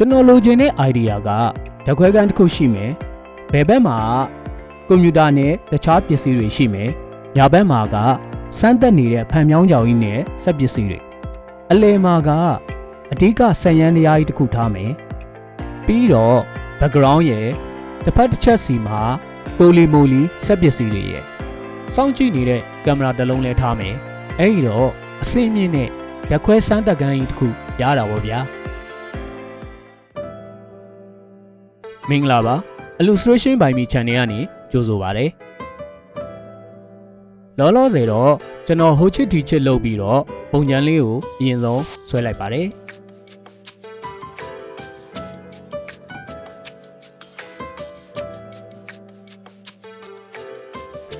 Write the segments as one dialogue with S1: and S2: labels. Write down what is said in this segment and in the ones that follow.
S1: ကျွန်တော်လိုချင်တဲ့ idea ကဓာတ်ခွဲခန်းတစ်ခုရှိမယ်ဘယ်ဘက်မှာကွန်ပျူတာနဲ့တခြားပစ္စည်းတွေရှိမယ်ညာဘက်မှာကစမ်းသက်နေတဲ့ဖန်မြောင်းကြောင်ကြီးနဲ့စက်ပစ္စည်းတွေအလယ်မှာကအဓိကဆံရမ်းတရားကြီးတစ်ခုထားမယ်ပြီးတော့ background ရဲ့တစ်ဖက်တစ်ချက်စီမှာပိုလီမိုလီစက်ပစ္စည်းတွေရဲ့စောင့်ကြည့်နေတဲ့ကင်မရာတစ်လုံးလည်းထားမယ်အဲ့ဒီတော့အစိမ့်မြင့်နဲ့ရက်ခွဲစမ်းသပ်ကန်းကြီးတစ်ခုရတာပေါ့ဗျာ မင်္ဂလာပါ illustration by me channel ကနေကြိုဆိုပါရစေလောလောဆယ်တော့ကျွန်တော်ဟိုချစ်ဒီချစ်လုပ်ပြီးတော့ပုံစံလေးကိုအရင်ဆုံးဆွဲလိုက်ပါတယ်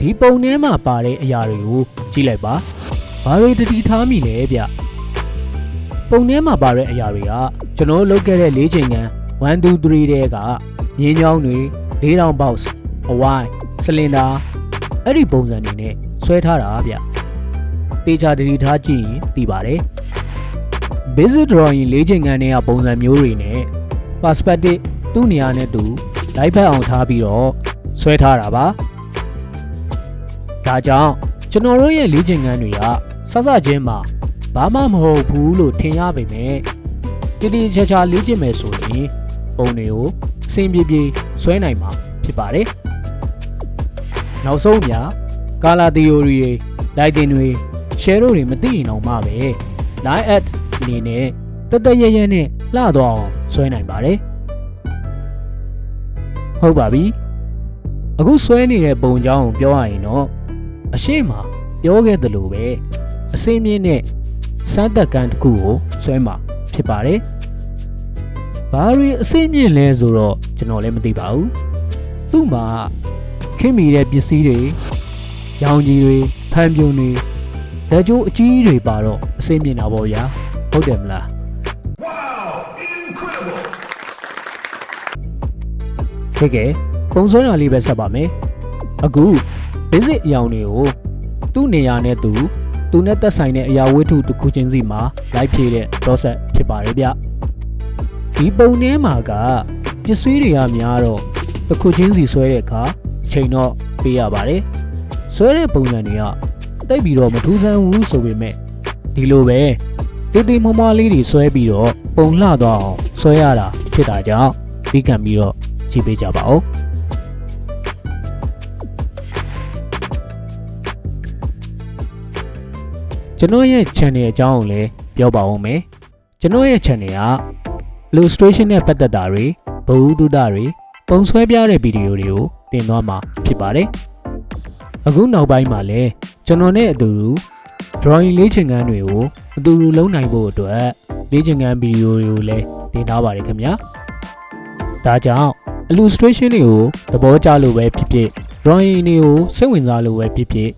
S1: ဒီပုံထဲမှာပါတဲ့အရာတွေကိုကြည့်လိုက်ပါဘာတွေတတိထားမိလဲဗျပုံထဲမှာပါတဲ့အရာတွေကကျွန်တော်လုပ်ခဲ့တဲ့၄ချိန်ကန်1 2 3တဲက ရင်းချောင်းတွေ4000 box အဝိုင်းစလင်ဒါအဲ့ဒီပုံစံတွေနဲ့ဆွဲထားတာဗျတေချာတတိထားကြည့်ရင်သိပါတယ် basic drawing ၄ချိန်ကန်တွေကပုံစံမျိုးတွေနဲ့ perspective သူ့နေရာနဲ့တူလိုက်ဖက်အောင်ထားပြီးတော့ဆွဲထားတာပါဒါကြောင့်ကျွန်တော်တို့ရဲ့လေ့ကျင့်ခန်းတွေကစစချင်းမှာဘာမှမဟုတ်ဘူးလို့ထင်ရပေမဲ့တတိချာချာလေ့ကျင့်မယ်ဆိုရင်ပုံတွေကိုအဆ င်ပြေပြေဆွဲနိုင်မှာဖြစ်ပါတယ်။နောက်ဆုံးမြကာလာသီယိုရီတွေလိုက်တင်တွေ share တွေမသိရင်တော့မှပဲ line at အနေနဲ့တတရရနဲ့လှသွားအောင်ဆွဲနိုင်ပါတယ်။ဟုတ်ပါပြီ။အခုဆွဲနေတဲ့ပုံကြောင်းကိုပြောရရင်တော့အရှိမပြောခဲ့သလိုပဲအစင်းမြင့်နဲ့စမ်းသက်ကန်တစ်ခုကိုဆွဲမှာဖြစ်ပါတယ်။ ဘာတွေအစင်းမြင့်လဲဆိုတော့ကျွန်တော်လည်းမသိပါဘူး။သူ့မှာခင်မီတဲ့ပစ္စည်းတွေရောင်ကြီးတွေဖန်ပြုံတွေလက်ကျိုးအကြီးတွေပါတော့အစင်းမြင့်တာပေါ့ဗျာ။ဟုတ်တယ်မလား
S2: Wow! Incredible!
S1: ။ခေကဲပုံဆွဲတာလေးပဲဆက်ပါမယ်။အခု basic အယောင်တွေကိုသူ့နေရာနဲ့သူသူနဲ့သက်ဆိုင်တဲ့အရာဝတ္ထုတစ်ခုချင်းစီမှာလိုက်ဖြည့်တဲ့ process ဖြစ်ပါတယ်ဗျ ဒီပုံထဲမှာကပစ္စည်းတွေကများတော့တစ်ခုချင်းစီဆွဲတဲ့အခါအချိန်တော့ပေးရပါတယ်ဆွဲတဲ့ပုံစံတွေကတိတ်ပြီးတော့မထူးဆန်းဘူးဆိုပေမဲ့ဒီလိုပဲတေးသေးမွှားမွှားလေးတွေဆွဲပြီးတော့ပုံလှသွားအောင်ဆွဲရတာဖြစ်တာကြောင့်ပြီးခံပြီးတော့ကြည့်ပေးကြပါဦးကျွန်တော်ရဲ့ channel အကြောင်းကိုလည်းပြောပါဦးမယ်ကျွန်တော်ရဲ့ channel က illustration နဲ့ပတ်သက်တာတွေဘဝတုဒ္ဒတွေပုံဆွဲပြတဲ့ဗီဒီယိုတွေကိုတင်သွားမှာဖြစ်ပါတယ်အခုနောက်ပိုင်းမှာလည်းကျွန်တော်နဲ့အတူတူ drawing လေ့ကျင့်ခန်းတွေကိုအတူတူလုပ်နိုင်ဖို့အတွက်လေ့ကျင့်ခန်းဗီဒီယိုတွေကိုလည်းတင်ထားပါတယ်ခင်ဗျာဒါကြောင့် illustration တွေကိုသဘောကျလို့ပဲဖြစ်ဖြစ် drawing တွေကိုစိတ်ဝင်စားလို့ပဲဖြစ်ဖြစ်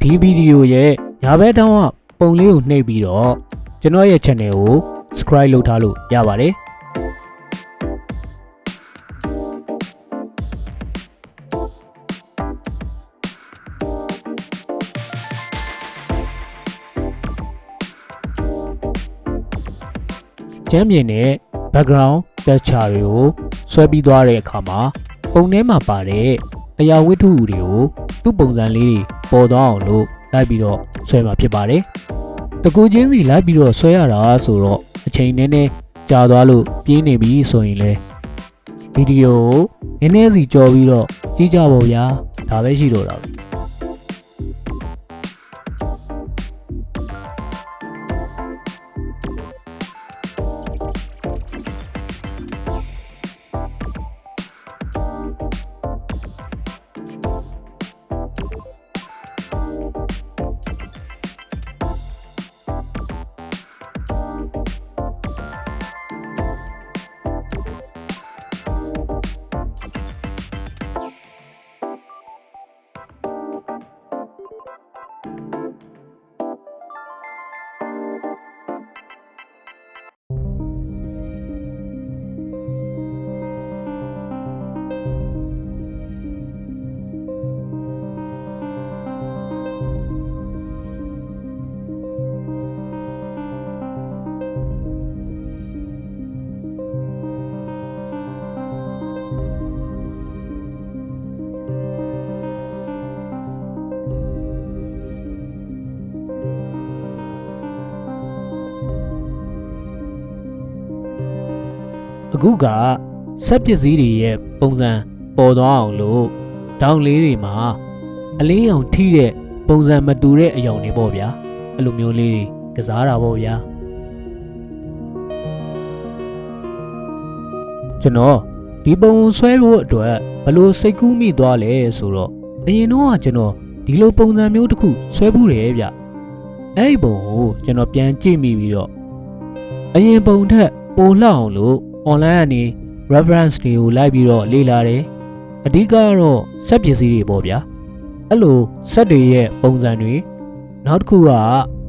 S1: ဒီဗီဒီယိုရဲ့ညာဘက်တောင်းကပုံလေးကိုနှိပ်ပြီးတော့ကျွန်တော်ရဲ့ channel ကို subscribe လုပ်ထားလို့ရပါတယ်ကျမ်းမြင်တဲ့ background texture တွေကိုဆွဲပြီးသွားတဲ့အခါမှာပုံထဲမှာပါတဲ့အရာဝတ္ထုတွေကိုသူ့ပုံစံလေးတွေပေါ်သွားအောင်လို့လိုက်ပြီးတော့ဆွဲမှာဖြစ်ပါတယ်။တကူချင်းစီလိုက်ပြီးတော့ဆွဲရတာဆိုတော့အ ချိန်နည်းနည်းကြာသွားလို့ပြင်းနေပြီဆိုရင်လေဗီဒီယိုကိုနည်းနည်းစီကြော်ပြီးတော့ကြည့်ကြပါဗျာ။ဒါပဲရှိတော့တာ အခုကစက်ပစ္စည်းတွေရဲ့ပုံစံပေါ်သွားအောင်လို့ဒေါင်းလေးတွေမှာအလင်းရောင်ထိတဲ့ပုံစံမတူတဲ့အယောင်တွေပေါ့ဗျာအဲ့လိုမျိုးလေးတွေကစားတာပေါ့ဗျာကျွန်တော်ဒီပုံဆွဲဖို့အတွက်ဘလို့စိတ်ကူးမိသွားလဲဆိုတော့အရင်တော့ကကျွန်တော်ဒီလိုပုံစံမျိုးတစ်ခုဆွဲဘူးတယ်ဗျအဲ့ဒီပုံကိုကျွန်တော်ပြန်ကြည့်မိပြီးတော့အရင်ပုံထက်ပိုလှအောင်လို့ online ကနေ reference တွေကိုလိုက်ပြီးတော့လေ့လာတယ်အဓိကကတော့စက်ပစ္စည်းတွေပေါ့ဗျာအဲ့လိုစက်တွေရဲ့ပုံစံတွေနောက်တစ်ခုက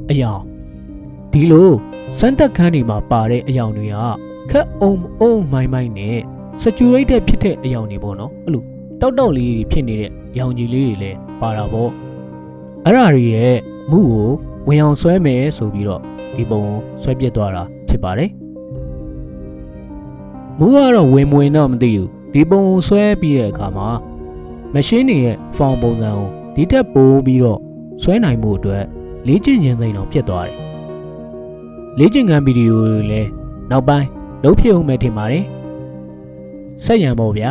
S1: အယောင်ဒီလိုစမ်းတက်ခန်းတွေမှာပါတဲ့အယောင်တွေကခက်အုံအုံမိုင်းမိုင်းနဲ့ saturated ဖြစ်တဲ့အယောင်တွေပေါ့နော်အဲ့လိုတောက်တောက်လေးတွေဖြစ်နေတဲ့ရောင်ကြီးလေးတွေလည်းပါတာပေါ့အဲ့ဒါတွေရဲ့မှုကိုဝင်အောင်ဆွဲမယ်ဆိုပြီးတော့ဒီပုံကိုဆွဲပြစ်သွားတာဖြစ်ပါတယ် မူကတော့ဝင်မဝင်တော့မသိဘူးဒီပုံကိုဆွဲပြီးတဲ့အခါမှာမရှင်းတွေရဲ့ form ပုံစံကိုဒီထက်ပိုပြီးတော့ဆွဲနိုင်မှုအတွက်လေ့ကျင့်ခြင်းသိမ်းအောင်ဖြစ်သွားတယ်လေ့ကျင့်ခန်းဗီဒီယိုတွေလည်းနောက်ပိုင်းလုပ်ဖြစ်အောင်မယ်ထင်ပါတယ်ဆက်ရံပေါ့ဗျာ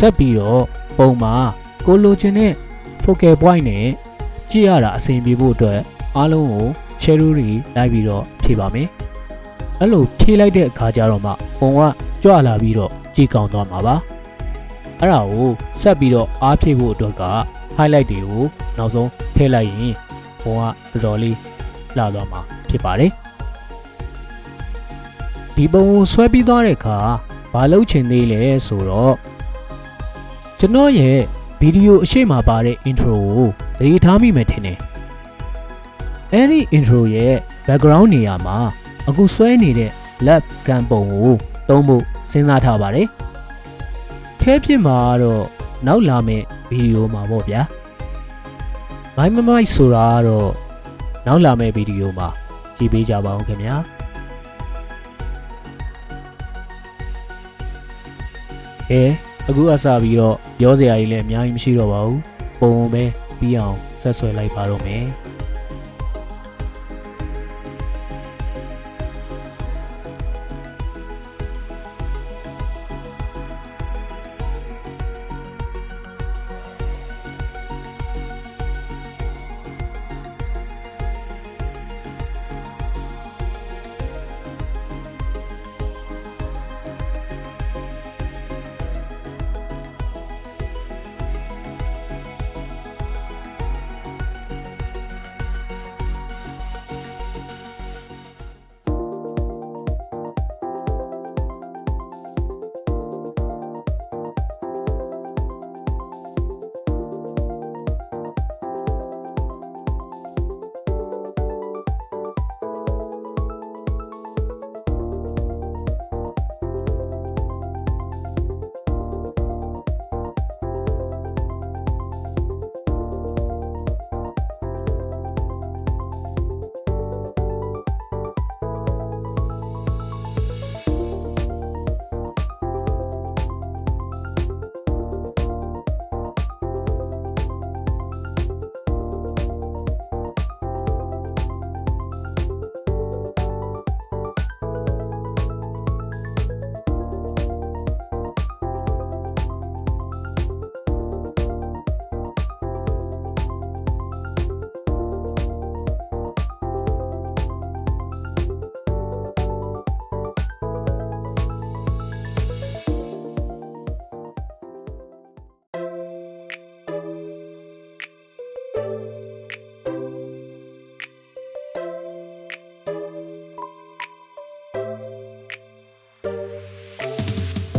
S1: ဆက်ပြီးတော့ပုံမှာကိုလိုချင်တဲ့ focal point နဲ့ကြည့်ရတာအဆင်ပြေဖို့အတွက်အားလုံးကို share တွေလိုက်ပြီးတော့ဖြည့်ပါမယ်။အဲ့လိုဖြည့်လိုက်တဲ့အခါကျတော့မှပုံကကြွလာပြီးတော့ကြည့်ကောင်းသွားမှာပါ။အဲ့ဒါကိုဆက်ပြီးတော့အားဖြည့်ဖို့အတွက်က highlight တွေကိုနောက်ဆုံးထည့်လိုက်ရင်ပုံကတော်တော်လေးလှသွားမှာဖြစ်ပါတယ်။ဒီပုံကိုဆွဲပြီးသွားတဲ့အခါဘာလုပ်ချင်သေးလဲဆိုတော့ ကျွန်တော်ရဲ့ဗီဒီယိုအရှိမပါတဲ့ intro ကိုသတိထားမိမယ်ထင်တယ်။အဲဒီ intro ရဲ့ background နေရာမှာအခုဆွဲနေတဲ့ left ကန်ပုံကိုသုံးဖို့စဉ်းစားထားပါတယ်။ခဲဖြစ်မှာကတော့နောက်လာမယ့်ဗီဒီယိုမှာပေါ့ဗျာ။မိုင်းမမိုက်ဆိုတာကတော့နောက်လာမယ့်ဗီဒီယိုမှာကြည့်ပေးကြပါဦးခင်ဗျာ။အဲ အခုအစပြီးတော့ပြောစရာကြီးလည်းအများကြီးမရှိတော့ပါဘူးပုံပုံပဲပြီးအောင်ဆက်ဆွဲလိုက်ပါတော့မယ်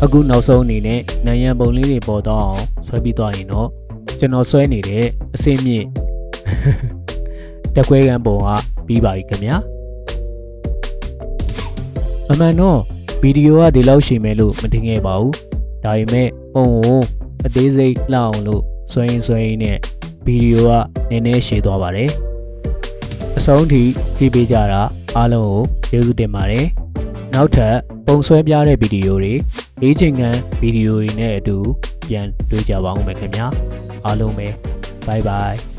S1: အခုနောက်ဆုံးအနေနဲ့နိုင်ရန်ပုံလေးတွေပေါ်တော့အောင်ဆွဲပြီးသွားရင်တော့ကျွန်တော်ဆွဲနေတဲ့အစင်းမြင့်တက်ခွဲကန်ပုံကပြီးပါပြီခင်ဗျာအမှန်တော့ဗီဒီယိုကဒီလောက်ရှိမယ်လို့မတင်ခဲ့ပါဘူးဒါပေမဲ့ပုံကိုအသေးစိတ်လှအောင်လို့ဆွဲရင်ဆွဲရင်နဲ့ဗီဒီယိုကနည်းနည်းရှည်သွားပါတယ်အဆုံးထိကြည့်ပေးကြတာအားလုံးကိုကျေးဇူးတင်ပါတယ်နောက်ထပ်ပုံဆွဲပြတဲ့ဗီဒီယိုတွေ လေးချိန်ကန်ဗီဒီယိုတွေနဲ့အတူပြန်တွေ့ကြပါဦးမယ်ခင်ဗျာအားလုံးပဲ bye bye